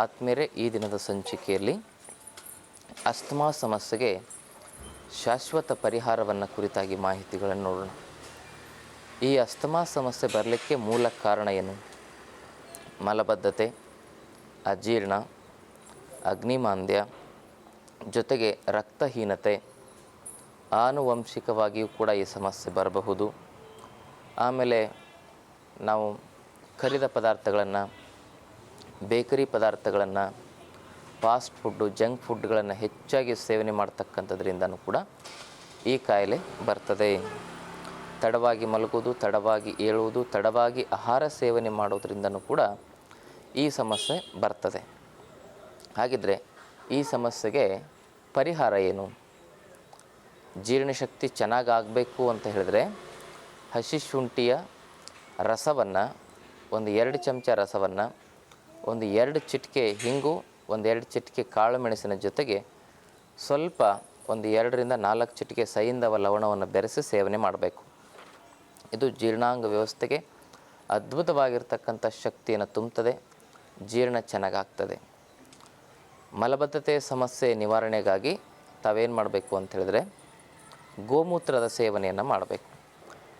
ಆತ್ಮೇರೆ ಈ ದಿನದ ಸಂಚಿಕೆಯಲ್ಲಿ ಅಸ್ತಮಾ ಸಮಸ್ಯೆಗೆ ಶಾಶ್ವತ ಪರಿಹಾರವನ್ನು ಕುರಿತಾಗಿ ಮಾಹಿತಿಗಳನ್ನು ನೋಡೋಣ. ಈ ಅಸ್ತಮಾ ಸಮಸ್ಯೆ ಬರಲಿಕ್ಕೆ ಮೂಲ ಕಾರಣ ಏನು? ಮಲಬದ್ಧತೆ, ಅಜೀರ್ಣ, ಅಗ್ನಿಮಾಂದ್ಯ, ಜೊತೆಗೆ ರಕ್ತಹೀನತೆ, ಆನುವಂಶಿಕವಾಗಿಯೂ ಕೂಡ ಈ ಸಮಸ್ಯೆ ಬರಬಹುದು. ಆಮೇಲೆ ನಾವು ಕರಿದ ಪದಾರ್ಥಗಳನ್ನು ಬೇಕರಿ ಪದಾರ್ಥಗಳನ್ನು ಫಾಸ್ಟ್ ಫುಡ್ಡು ಜಂಕ್ ಫುಡ್ಗಳನ್ನು ಹೆಚ್ಚಾಗಿ ಸೇವನೆ ಮಾಡ್ತಕ್ಕಂಥದ್ರಿಂದನೂ ಕೂಡ ಈ ಕಾಯಿಲೆ ಬರ್ತದೆ. ತಡವಾಗಿ ಮಲಗುವುದು, ತಡವಾಗಿ ಏಳುವುದು, ತಡವಾಗಿ ಆಹಾರ ಸೇವನೆ ಮಾಡೋದ್ರಿಂದನೂ ಕೂಡ ಈ ಸಮಸ್ಯೆ ಬರ್ತದೆ. ಹಾಗಿದ್ರೆ ಈ ಸಮಸ್ಯೆಗೆ ಪರಿಹಾರ ಏನು? ಜೀರ್ಣಶಕ್ತಿ ಚೆನ್ನಾಗಾಗಬೇಕು ಅಂತ ಹೇಳಿದ್ರೆ ಹಸಿ ಶುಂಠಿಯ ರಸವನ್ನು, ಒಂದು ಎರಡು ಚಮಚ ರಸವನ್ನು ಒಂದು ಎರಡು ಚಿಟಿಕೆ ಹಿಂಗು, ಒಂದು ಎರಡು ಚಿಟಿಕೆ ಕಾಳು ಮೆಣಸಿನ ಜೊತೆಗೆ ಸ್ವಲ್ಪ ಒಂದು ಎರಡರಿಂದ ನಾಲ್ಕು ಚಿಟಿಕೆ ಸೈಂಧವ ಲವಣವನ್ನು ಬೆರೆಸಿ ಸೇವನೆ ಮಾಡಬೇಕು. ಇದು ಜೀರ್ಣಾಂಗ ವ್ಯವಸ್ಥೆಗೆ ಅದ್ಭುತವಾಗಿರ್ತಕ್ಕಂಥ ಶಕ್ತಿಯನ್ನು ತುಂಬುತ್ತದೆ, ಜೀರ್ಣ ಚೆನ್ನಾಗಾಗ್ತದೆ. ಮಲಬದ್ಧತೆ ಸಮಸ್ಯೆ ನಿವಾರಣೆಗಾಗಿ ತಾವೇನು ಮಾಡಬೇಕು ಅಂತ ಹೇಳಿದ್ರೆ ಗೋಮೂತ್ರದ ಸೇವನೆಯನ್ನು ಮಾಡಬೇಕು.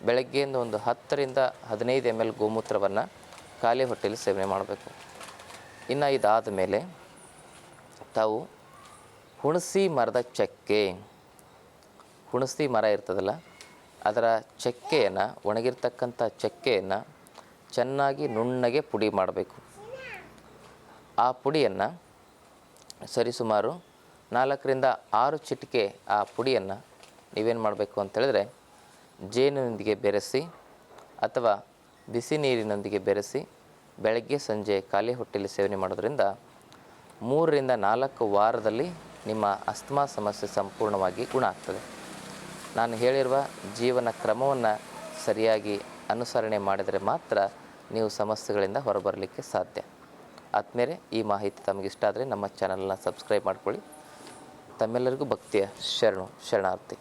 ಬೆಳಗ್ಗೆಯಿಂದ ಒಂದು ಹತ್ತರಿಂದ ಹದಿನೈದು ಎಂ ಎಲ್ ಗೋಮೂತ್ರವನ್ನು ಖಾಲಿ ಹೊಟ್ಟೆಯಲ್ಲಿ ಸೇವನೆ ಮಾಡಬೇಕು. ಇನ್ನು ಇದಾದ ಮೇಲೆ ತಾವು ಹುಣಸಿ ಮರದ ಚಕ್ಕೆ, ಹುಣಸಿ ಮರ ಇರ್ತದಲ್ಲ, ಅದರ ಚಕ್ಕೆಯನ್ನು, ಒಣಗಿರ್ತಕ್ಕಂಥ ಚಕ್ಕೆಯನ್ನು ಚೆನ್ನಾಗಿ ನುಣ್ಣಗೆ ಪುಡಿ ಮಾಡಬೇಕು. ಆ ಪುಡಿಯನ್ನು ಸರಿಸುಮಾರು ನಾಲ್ಕರಿಂದ ಆರು ಚಿಟಿಕೆ ಆ ಪುಡಿಯನ್ನು ನೀವೇನು ಮಾಡಬೇಕು ಅಂತೇಳಿದ್ರೆ ಜೇನಿನೊಂದಿಗೆ ಬೆರೆಸಿ ಅಥವಾ ಬಿಸಿ ನೀರಿನೊಂದಿಗೆ ಬೆರೆಸಿ ಬೆಳಗ್ಗೆ, ಸಂಜೆ ಖಾಲಿ ಹೊಟ್ಟೆಯಲ್ಲಿ ಸೇವನೆ ಮಾಡೋದ್ರಿಂದ ಮೂರರಿಂದ ನಾಲ್ಕು ವಾರದಲ್ಲಿ ನಿಮ್ಮ ಅಸ್ತಮಾ ಸಮಸ್ಯೆ ಸಂಪೂರ್ಣವಾಗಿ ಗುಣ ಆಗ್ತದೆ. ನಾನು ಹೇಳಿರುವ ಜೀವನ ಕ್ರಮವನ್ನು ಸರಿಯಾಗಿ ಅನುಸರಣೆ ಮಾಡಿದರೆ ಮಾತ್ರ ನೀವು ಸಮಸ್ಯೆಗಳಿಂದ ಹೊರಬರಲಿಕ್ಕೆ ಸಾಧ್ಯ. ಆದಮೇಲೆ ಈ ಮಾಹಿತಿ ತಮಗಿಷ್ಟ ಆದರೆ ನಮ್ಮ ಚಾನಲ್ನ ಸಬ್ಸ್ಕ್ರೈಬ್ ಮಾಡ್ಕೊಳ್ಳಿ. ತಮ್ಮೆಲ್ಲರಿಗೂ ಭಕ್ತಿಯ ಶರಣು, ಶರಣಾರ್ಥಿ.